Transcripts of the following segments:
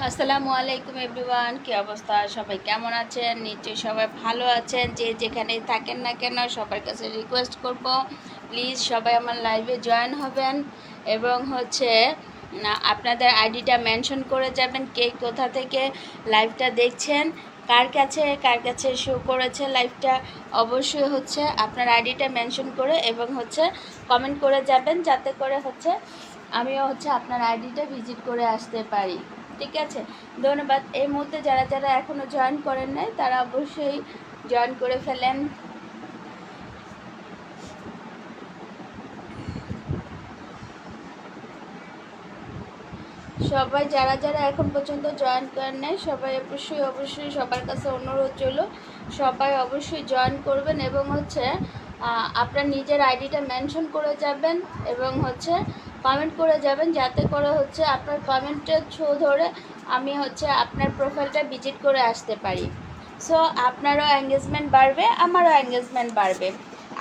আসসালামু আলাইকুম এভরিওয়ান, কী অবস্থা? সবাই কেমন আছেন? নিশ্চয়ই সবাই ভালো আছেন। যে যেখানে থাকেন না কেন, সবার কাছে রিকোয়েস্ট করব প্লিজ সবাই আমার লাইভে জয়েন হবেন। এবং হচ্ছে আপনাদের আইডিটা মেনশন করে যাবেন, কে কোথা থেকে লাইভটা দেখছেন, কার কাছে কার কাছে শো করেছে লাইভটা অবশ্যই হচ্ছে আপনার আইডিটা মেনশন করে এবং হচ্ছে কমেন্ট করে যাবেন, যাতে করে হচ্ছে আমিও হচ্ছে আপনার আইডিটা ভিজিট করে আসতে পারি। ঠিক আছে? ধন্যবাদ। এই মুহূর্তে যারা যারা এখনও জয়েন করেন নাই, তারা অবশ্যই জয়েন করে ফেলেন। সবাই যারা যারা এখন পর্যন্ত জয়েন করেন নাই, সবাই অবশ্যই অবশ্যই সবার কাছে অনুরোধ রইল, সবাই অবশ্যই জয়েন করবেন এবং হচ্ছে আপনার নিজের আইডিটা মেনশন করে যাবেন এবং হচ্ছে কমেন্ট করে যাবেন। যাতে করে হচ্ছে আপনার কমেন্টের থ্রু ধরে আমি হচ্ছে আপনার প্রোফাইলটা ভিজিট করে আসতে পারি। সো আপনারও এঙ্গেজমেন্ট বাড়বে, আমারও এঙ্গেজমেন্ট বাড়বে।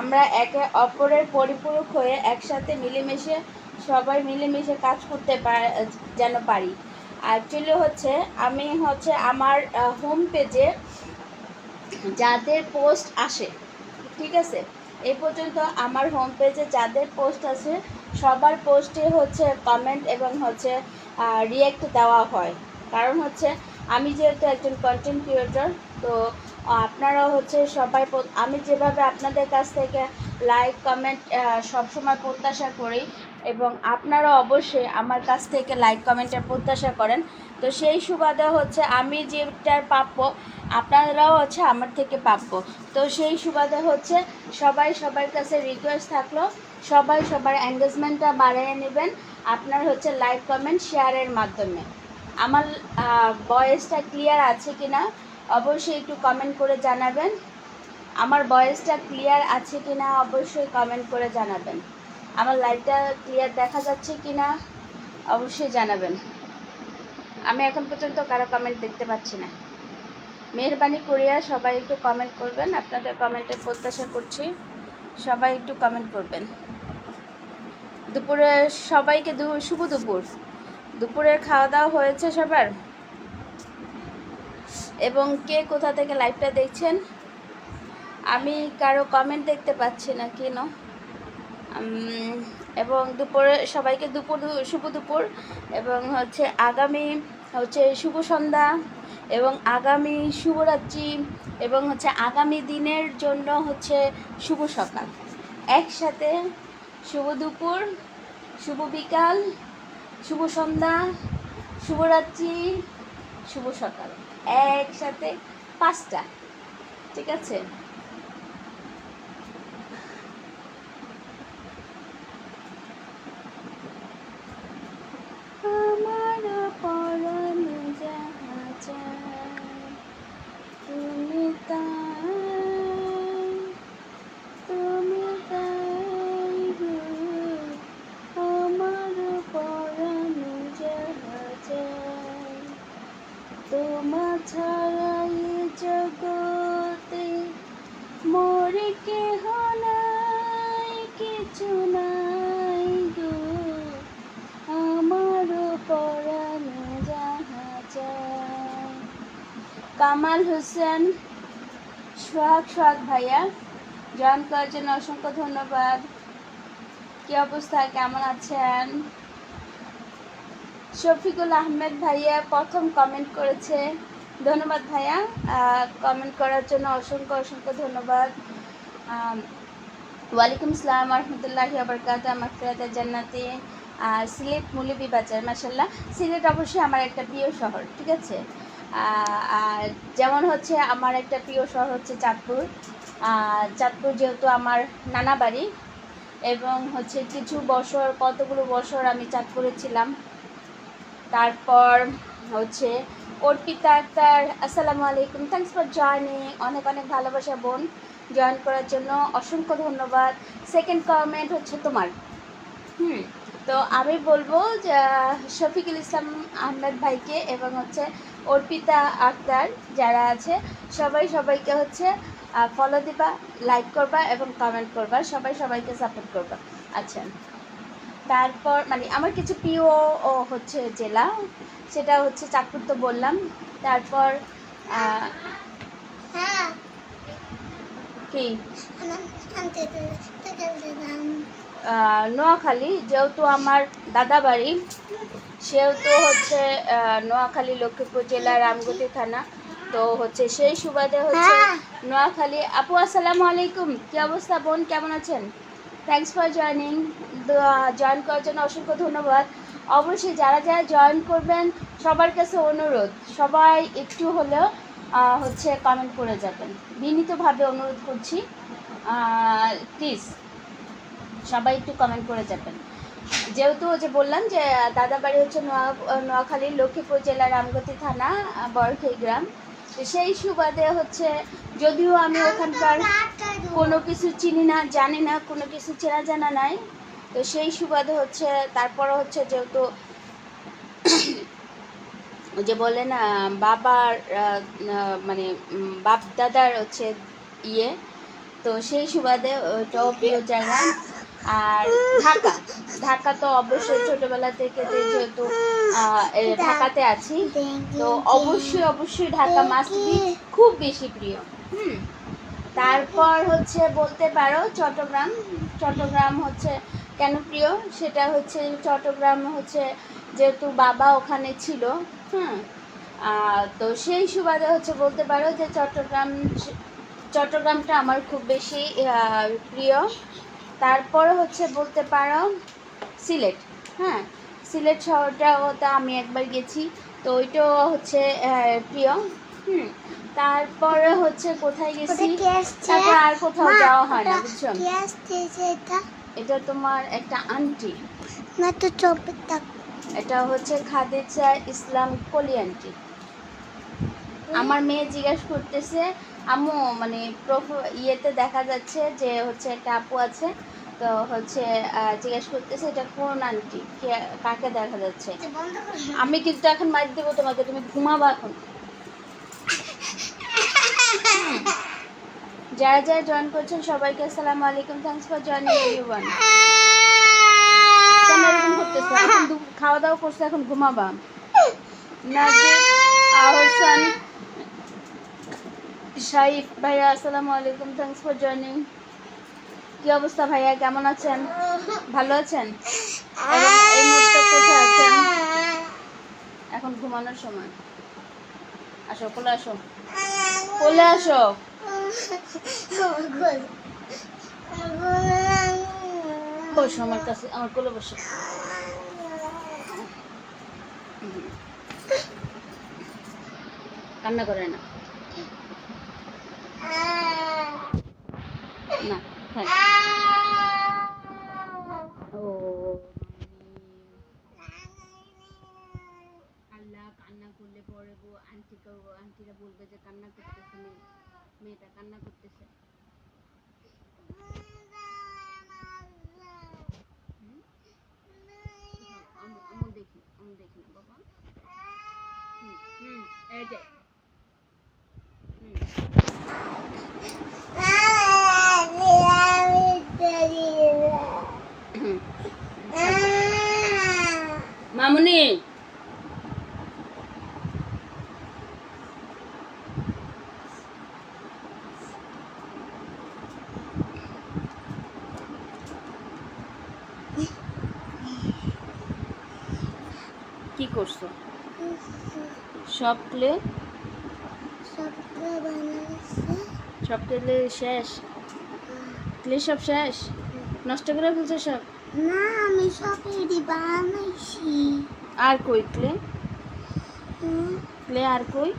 আমরা একে অপরের পরিপূরক হয়ে একসাথে মিলেমিশে, সবাই মিলেমিশে কাজ করতে যেন পারি। অ্যাকচুয়ালি হচ্ছে, আমি হচ্ছে আমার হোম পেজে যাদের পোস্ট আসে, ঠিক আছে? এই পর্যন্ত আমার হোম পেজে যাদের পোস্ট আছে সবার পোস্টে হচ্ছে কমেন্ট এবং হচ্ছে রিয়েক্ট দেওয়া হয়। কারণ হচ্ছে, আমি যেহেতু একজন কন্টেন্ট ক্রিয়েটর তো আপনারাও হচ্ছে সবাই আমি যেভাবে আপনাদের কাছ থেকে লাইক কমেন্ট সবসময় প্রত্যাশা করি এবং আপনারা অবশ্যই আমার কাছ থেকে লাইক কমেন্টের প্রত্যাশা করেন। তো সেই সুবাদে হচ্ছে আমি যেটার প্রাপ্য আপনারাও হচ্ছে আমার থেকে প্রাপ্য তো সেই সুবাদে হচ্ছে সবাই সবার কাছে রিকোয়েস্ট থাকল। সবাই সবার এঙ্গেজমেন্টটা বাড়িয়ে নেবেন। আপনার হচ্ছে লাইক কমেন্ট শেয়ারের মাধ্যমে। আমার ভয়েসটা ক্লিয়ার আছে কি না অবশ্যই একটু কমেন্ট করে জানাবেন। আমার ভয়েসটা ক্লিয়ার আছে কি না অবশ্যই কমেন্ট করে জানাবেন। আমার লাইভটা ক্লিয়ার দেখা যাচ্ছে কি না অবশ্যই জানাবেন। আমি এখন পর্যন্ত কারও কমেন্ট দেখতে পাচ্ছি না। মেহরবানি করিয়া সবাই একটু কমেন্ট করবেন। আপনাদের কমেন্টের প্রত্যাশা করছি। সবাই একটু কমেন্ট করবেন। দুপুরে সবাইকে শুভ দুপুর। দুপুরের খাওয়া দাওয়া হয়েছে সবার? এবং কে কোথা থেকে লাইভটা দেখছেন? আমি কারও কমেন্ট দেখতে পাচ্ছি না, কেন? এবং দুপুরে সবাইকে দুপুর, শুভ দুপুর। এবং হচ্ছে আগামী হচ্ছে শুভ সন্ধ্যা। এবং আগামী শুভরাত্রি এবং হচ্ছে আগামী দিনের জন্য হচ্ছে শুভ সকাল। একসাথে শুভ দুপুর, শুভ বিকাল, শুভ সন্ধ্যা, শুভরাত্রি, শুভ সকাল। একসাথে পাঁচটা, ঠিক আছে? কিছু গো আমার পরাণ যাহা কামাল হোসেন, সোহাগ সোহাগ ভাইয়া, জয়েন করার জন্য অসংখ্য ধন্যবাদ। কি অবস্থা? কেমন আছেন? শফিকুল আহমেদ ভাইয়া প্রথম কমেন্ট করেছে। ধন্যবাদ ভাইয়া। কমেন্ট করার জন্য অসংখ্য অসংখ্য ধন্যবাদ। ওয়ালাইকুম আসসালাম রহমতুল্লাহ আবরকাত আমার ফেরাতে জান্নাতি সিলেট মুলিবি বাজার মাসাল্লাহ সিলেট অবশ্যই আমার একটা প্রিয় শহর, ঠিক আছে? আর যেমন হচ্ছে আমার একটা প্রিয় শহর হচ্ছে চাঁদপুর। চাঁদপুর যেহেতু আমার নানা বাড়ি এবং হচ্ছে কিছু বছর, কতগুলো বছর আমি চাঁদপুরে ছিলাম। তারপর হচ্ছে অর্পিতা আক্তার, আসসালামু আলাইকুম থ্যাংকস ফর জয়নিং অনেক অনেক ভালোবাসা, বোন। জয়েন করার জন্য অসংখ্য ধন্যবাদ। সেকেন্ড কমেন্ট হচ্ছে তোমার। হুম, তো আমি বলব যে, শফিকুল ইসলাম আহমেদ ভাইকে এবং হচ্ছে অর্পিতা আক্তার যারা আছে, সবাই সবাইকে হচ্ছে ফলো দিবা লাইক করবা এবং কমেন্ট করবা। সবাই সবাইকে সাপোর্ট করবা। আচ্ছা তারপর মানে আমার কিছু প্রিয় ও হচ্ছে জেলা, সেটা হচ্ছে চাঁদপুর তো বললাম। তারপর হ্যাঁ কি? নোয়াখালী যেহেতু আমার দাদা বাড়ি সেহেতু হচ্ছে নোয়াখালী লক্ষ্মীপুর জেলার রামগতি থানা। তো হচ্ছে সেই সুবাদে হচ্ছে হ্যাঁ। নোয়াখালী। আপু আসসালামু আলাইকুম। কি অবস্থা বোন? কেমন আছেন? থ্যাংকস ফর জয়নিং জয়েন করার জন্য অসংখ্য ধন্যবাদ। অবশ্যই যারা যারা জয়েন করবেন সবার কাছে অনুরোধ। সবাই একটু হলেও হচ্ছে কমেন্ট করে যাবেন। বিনীতভাবে অনুরোধ করছি প্লিজ সবাই একটু কমেন্ট করে যাবেন। যেহেতু যে বললাম যে দাদা বাড়ি হচ্ছে নোয়া, নোয়াখালীর লক্ষ্মীপুর জেলার রামগতি থানা, বরখেই গ্রাম। সেই সুবাদে হচ্ছে, যদিও আমি ওখানকার কোনো কিছু চিনি না, জানি না, কোনো কিছু চেনা জানা নাই, তো সেই সুবাদে হচ্ছে তারপরে হচ্ছে যেহেতু ওই যে বলে না, বাবার মানে বাপ দাদার হচ্ছে ইয়ে। তো সেই সুবাদে ওইটাও প্রিয় জায়গা। আর ঢাকা ঢাকা তো অবশ্যই ছোটবেলা থেকে যেহেতু ঢাকাতে আছি, তো অবশ্যই অবশ্যই ঢাকা মাস্ট খুব বেশি প্রিয়। হুম। তারপর হচ্ছে বলতে পারো চট্টগ্রাম। চট্টগ্রাম হচ্ছে কেন প্রিয়? সেটা হচ্ছে চট্টগ্রাম হচ্ছে যেহেতু বাবা ওখানে ছিল। হুম। তো সেই সুবাদে হচ্ছে বলতে পারো যে চট্টগ্রাম চট্টগ্রামটা আমার খুব বেশি প্রিয়। তারপরে হচ্ছে বলতে পারো সিলেট হ্যাঁ। সিলেট শহরটাও তো আমি একবার গেছি তো ওইটাও হচ্ছে প্রিয়। হুম। তারপরে হচ্ছে কোথায় গেছি? তারপর আর কোথাও যাওয়া হয় না বুঝছ? এটা? তোমার একটা আন্টি। না তো চোপটা এটা হচ্ছে খাদিজা ইসলাম কলি আন্টি আমার মেয়ে জিজ্ঞেস করতেছে, আম্মু মানে ইয়েতে দেখা যাচ্ছে যে হচ্ছে একটা আপু আছে। তো হচ্ছে জিজ্ঞেস করতেছে, এটা কোন আন্টি? কাকে দেখা যাচ্ছে? আমি কিন্তু এখন মার দেবো তোমাকে, তুমি ঘুমাবা এখন। যারা যারা জয়েন করছেন সবাইকে আসসালামু আলাইকুম থ্যাংকস ফর জয়েনিং এভরিওয়ান কেন এরকম করতেছো এখন খাওয়া দাওয়া করছ এখন ঘুমাবা। নাজির আহসান শাইফ ভাইয়া আসসালামু আলাইকুম থ্যাংকস ফর জয়েনিং কি অবস্থা ভাইয়া কেমন আছেন? ভালো আছেন? এবং এই মুহূর্তে কোথায় আছেন? এখন ঘুমানোর সময়। আসো কোলে আসো। কোলে আসো। বসো আমার কাছে, আমার কোলে বসো। কান্না করে না। না আল্লাহ কান্না করলে পরে গো আন্টিকে আন্টিরা বলবে যে কান্না করতেছে মেয়ে, মেয়েটা কান্না করতেছে হুম? আমি আমি দেখি আমি দেখি না বাবা হুম হুম এই যে হুম হুম মামুনি কি করছ? সব প্লে সব প্লে শেষ? প্লে সব শেষ? নষ্ট করে ফেলছো সব? না আমি সব রেডি বানাইছি। আর কই প্লে প্লে আর কই?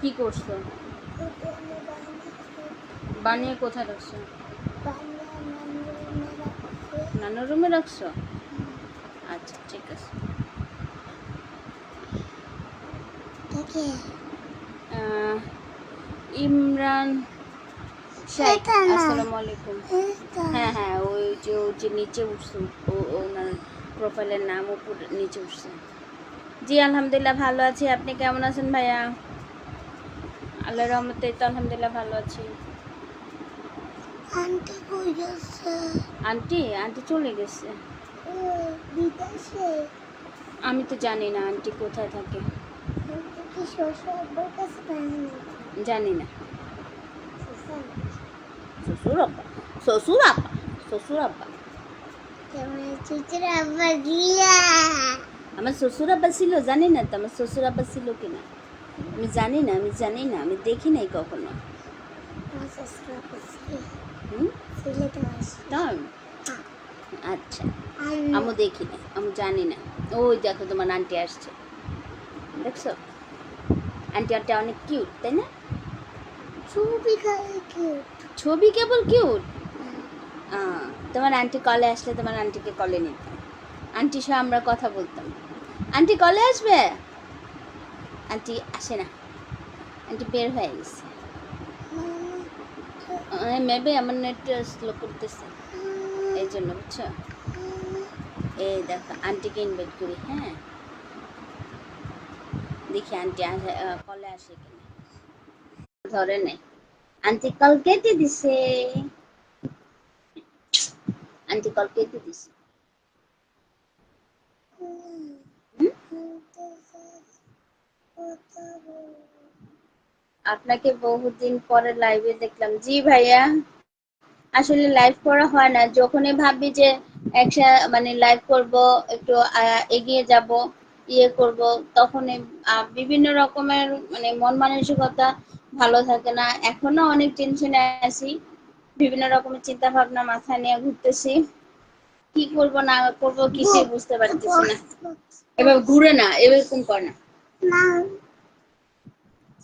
কি করছ। বানিয়ে কোথায় রাখছো? নানার রুমে রাখছো? আচ্ছা ঠিক আছে। ইমরান শেখ আসসালামু আলাইকুম। হ্যাঁ হ্যাঁ ওই যে ওই যে নিচে উঠছে ও ওনার প্রোফাইলের নাম উপর নিচে উঠছে। জি আলহামদুলিল্লাহ ভালো আছি। আপনি কেমন আছেন ভাইয়া? আল্লাহ রহমতে তো আলহামদুলিল্লাহ ভালো আছি। আন্টি কই গেছে আন্টি আন্টি চলে গেছে। ও বিদেশে? আমি তো জানি না আন্টি কোথায় থাকে। কি শ্বশুর কাছে জানি না। শ্বশুর আব্বা? শ্বশুর আব্বা? শ্বশুর দিয়া আমার শ্বশুর আব্বা ছিল জানি না তো আমার শ্বশুর আব্বা ছিল কিনা। আমি জানি না আমি জানি না আমি দেখি নাই কখনো। হুম? সিলেটে আচ্ছা আমি দেখি না। আমি জানি না। ওই দেখো তোমার আন্টি আসছে। দেখছ? আন্টি আন্টি অনেক কিউট তাই না? ছবি কিউট ছবি কেবল কিউট তোমার আন্টি কলে আসলে তোমার আন্টিকে কলে নিতাম। আন্টি সহ আমরা কথা বলতাম। আন্টি কলে আসবে? আন্টি আসে না। আন্টি বের হয়ে গেছে। মেবি আমার নেট স্লো করতেছে এই জন্য বুঝছ এই দেখো আন্টিকে ইনভাইট করি হ্যাঁ দেখি আন্টি আসে কলে আসে কিনা ধরে নাই আন্টি কল কেটে দিছে আন্টি কল কেটে দিছে আপনাকে বহুদিন পরে লাইভে দেখলাম। জি ভাইয়া আসলে লাইভ করা হয় না। যখনই ভাবি যে একসা মানে লাইভ করব একটু এগিয়ে যাব ইয়ে করব তখনই আহ, বিভিন্ন রকমের মানে মন মানসিকতা ভালো থাকে না। এখনও অনেক টেনশনে আছি। বিভিন্ন রকমের চিন্তা ভাবনা মাথায় নিয়ে ঘুরতেছি। কি করব না করব কিছুই বুঝতে পারতেছি না। এবার ঘুরে না এরকম করে না।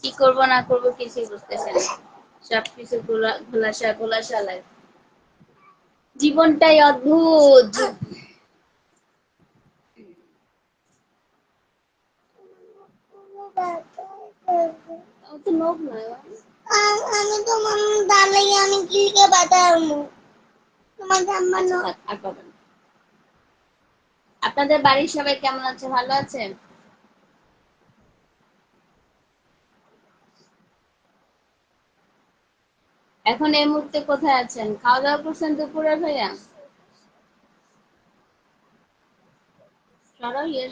কি করব না করব কিছুই বুঝতেছি না। সবকিছু ঘোলা ঘোলাসা ঘোলাসা লাগে জীবনটাই অদ্ভুত। তো নখ আমি তো মন দাঁড়াই আমি কিলকে বাতাবো তোমার জাম্মা আচ্ছা, আপনাদের বাড়ির সবাই কেমন আছে? ভালো আছে? এখন এই মুহূর্তে কোথায় আছেন? খাওয়া দাওয়া করছেন দুপুরে ভাইয়া? ইয়ে।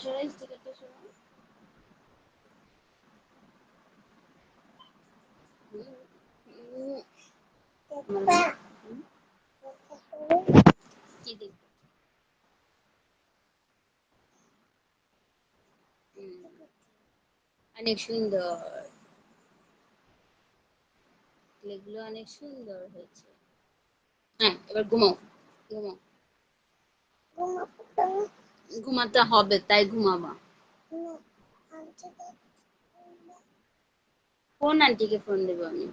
অনেক সুন্দর। এগুলো অনেক সুন্দর হয়েছে। হ্যাঁ এবার ঘুমাও ঘুমাও। ঘুমাতে হবে, তাই ঘুমাবা। কোন আন্টিকে ফোন দেবো আমি।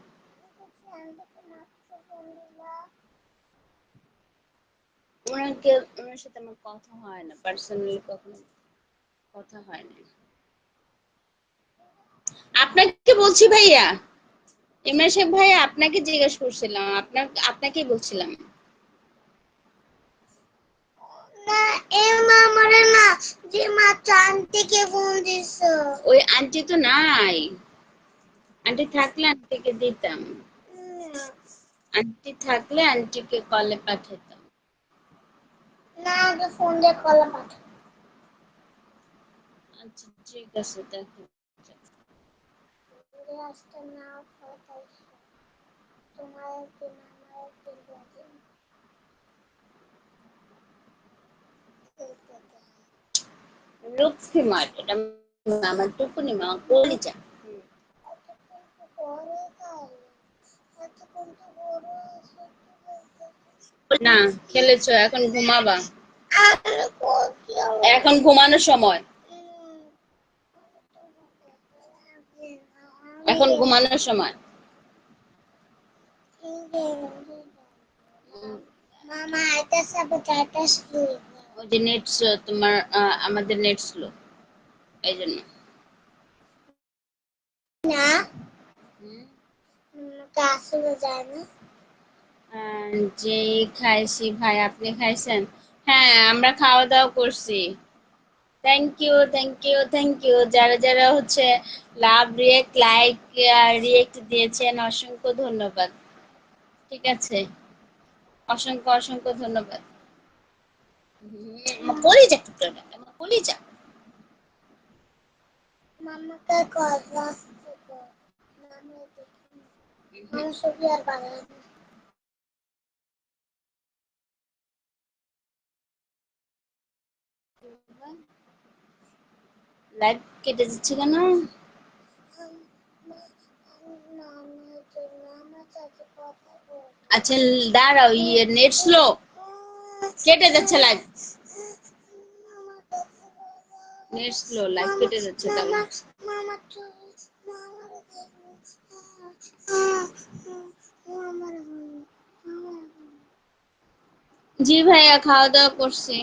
ওনাকে, ওনার সাথে আমার কথা হয় না পার্সোনালি কখনো কথা হয় না। আপনাকে বলছি ভাইয়া ইমরান শেখ ভাইয়া আপনাকে জিজ্ঞেস করছিলাম আপনার আপনাকেই বলছিলাম। না এ মা মরে না যে মা চান ফোন দিছ। ওই আন্টি তো নাই। আন্টি থাকলে আন্টিকে দিতাম। আন্টি থাকলে আন্টিকে কলে পাঠাতাম। না আগে ফোন দিয়ে কলা আচ্ছা ঠিক আছে দেখো। আসতে না পাঠাইছো তোমার একদিন আমার এটা আমার টুকুনি মা কলিজা না খেলেছো এখন ঘুমাবা। এখন ঘুমানোর সময়। এখন ঘুমানোর সময়। মামা এটা সব চারটা স্কুল ওই যে নেট তোমার আমাদের নেট স্লো এই জন্য। না। ক্লাসে যায় না। যে খাইছি ভাই আপনি খাইছেন? হ্যাঁ আমরা খাওয়া দাওয়া করছি। Thank you thank you thank you যারা যারা হচ্ছে লাভ রিয়েক্ট লাইক রিয়েক্ট দিয়েছেন অসংখ্য ধন্যবাদ। ঠিক আছে? অসংখ্য অসংখ্য ধন্যবাদ। হুম, আমার কলিজা টুকরো না আমার কলিজা। মামাকে কথা আমার ছবি আর না। লাইভ কেটে যাচ্ছে কেন? আচ্ছা দাঁড়াও ইয়ে নেট স্লো। কেটে যাচ্ছে লাইভ নেট স্লো লাইভ কেটে যাচ্ছে তাহলে। জি ভাইয়া, খাওয়া দাওয়া করছি।